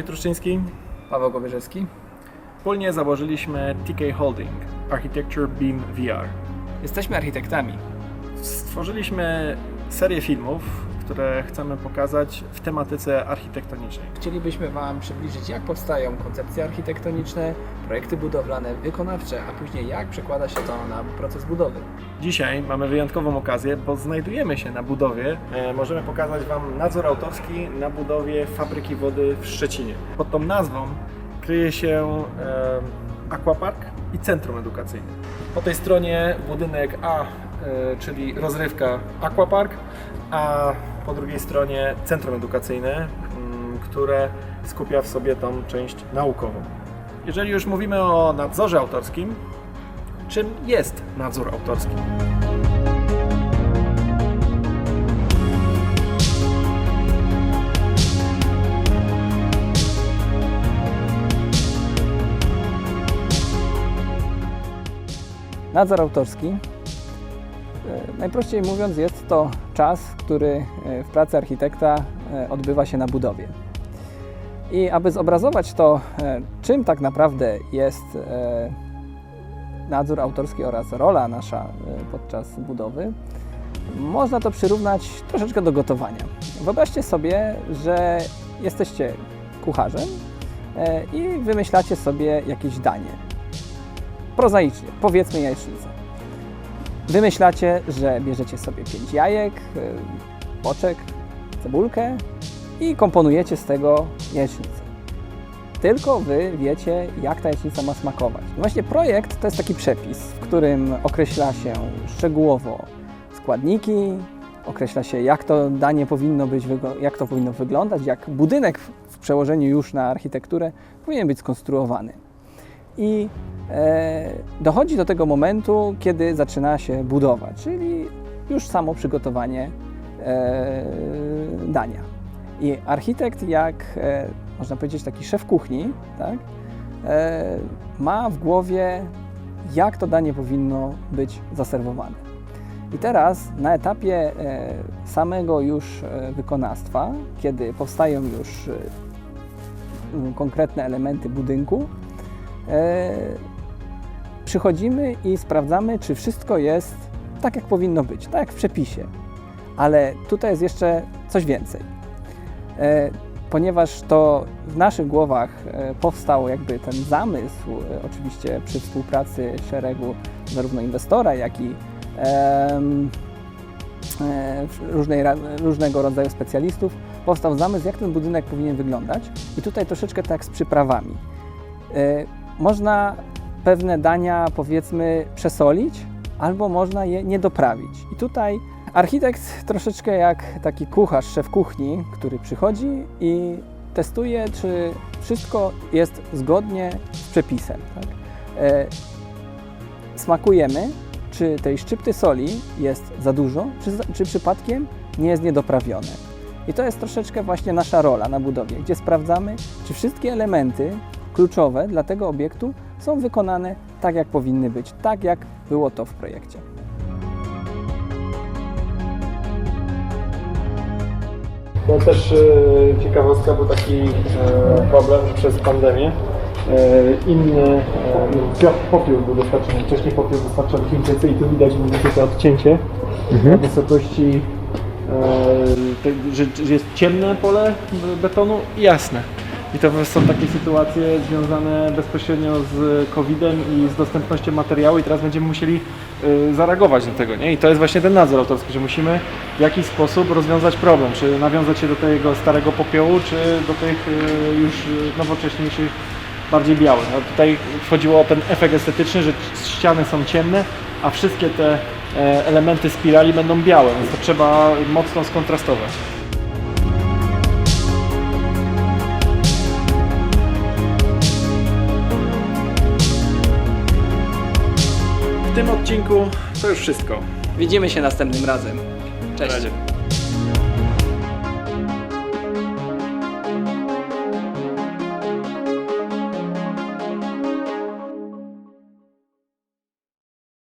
Andrzej Truszczyński. Paweł Gobierzewski. Wspólnie założyliśmy TK Holding Architecture Beam VR. Jesteśmy architektami. Stworzyliśmy serię filmów, które chcemy pokazać w tematyce architektonicznej. Chcielibyśmy Wam przybliżyć, jak powstają koncepcje architektoniczne, projekty budowlane, wykonawcze, a później jak przekłada się to na proces budowy. Dzisiaj mamy wyjątkową okazję, bo znajdujemy się na budowie. E, Możemy pokazać Wam nadzór autorski na budowie fabryki wody w Szczecinie. Pod tą nazwą kryje się e, Aquapark i Centrum Edukacyjne. Po tej stronie budynek A, e, czyli rozrywka Aquapark, a po drugiej stronie Centrum Edukacyjne, mm, które skupia w sobie tą część naukową. Jeżeli już mówimy o nadzorze autorskim, czym jest nadzór autorski? Nadzór autorski, najprościej mówiąc, jest to czas, który e, w pracy architekta e, odbywa się na budowie. I aby zobrazować to, e, czym tak naprawdę jest e, nadzór autorski oraz rola nasza e, podczas budowy, można to przyrównać troszeczkę do gotowania. Wyobraźcie sobie, że jesteście kucharzem e, i wymyślacie sobie jakieś danie. Prozaicznie, powiedzmy jajecznicę. Wymyślacie, że bierzecie sobie 5 jajek, y, boczek, cebulkę i komponujecie z tego jajecznicę. Tylko Wy wiecie, jak ta jajecznica ma smakować. I właśnie projekt to jest taki przepis, w którym określa się szczegółowo składniki, określa się, jak to danie powinno być, jak to powinno wyglądać, jak budynek w przełożeniu już na architekturę powinien być skonstruowany. I e, dochodzi do tego momentu, kiedy zaczyna się budowa, czyli już samo przygotowanie e, dania. I architekt, jak e, można powiedzieć, taki szef kuchni, tak, ma w głowie, jak to danie powinno być zaserwowane. I teraz na etapie samego już wykonawstwa, kiedy powstają już konkretne elementy budynku, przychodzimy i sprawdzamy, czy wszystko jest tak, jak powinno być, tak jak w przepisie. Ale tutaj jest jeszcze coś więcej. E, ponieważ to w naszych głowach e, powstał jakby ten zamysł, e, oczywiście przy współpracy szeregu zarówno inwestora, jak i e, różnej, różnego rodzaju specjalistów, powstał zamysł, jak ten budynek powinien wyglądać. I tutaj troszeczkę tak z przyprawami. Można pewne dania, powiedzmy, przesolić, albo można je nie doprawić. I tutaj architekt troszeczkę jak taki kucharz, szef kuchni, który przychodzi i testuje, czy wszystko jest zgodnie z przepisem. Tak? E, smakujemy, czy tej szczypty soli jest za dużo, czy, czy przypadkiem nie jest niedoprawione. I to jest troszeczkę właśnie nasza rola na budowie, gdzie sprawdzamy, czy wszystkie elementy kluczowe dla tego obiektu są wykonane tak, jak powinny być, tak jak było to w projekcie. To też e, ciekawostka, był taki e, problem, że przez pandemię e, inny e, popiół był dostarczony. Wcześniej popiół dostarczali Chińczycy i tu widać mniej więcej to odcięcie na wysokości, e, te, że, że jest ciemne pole betonu i jasne. I to są takie sytuacje związane bezpośrednio z COVID-em i z dostępnością materiału i teraz będziemy musieli y, zareagować do tego, nie? I to jest właśnie ten nadzór autorski, że musimy w jakiś sposób rozwiązać problem, czy nawiązać się do tego starego popiołu, czy do tych y, już y, nowocześniejszych, bardziej białych. No tutaj chodziło o ten efekt estetyczny, że ściany są ciemne, a wszystkie te e, elementy spirali będą białe, więc to trzeba mocno skontrastować. Tym odcinku to już wszystko. Widzimy się następnym razem. Na Cześć. razie.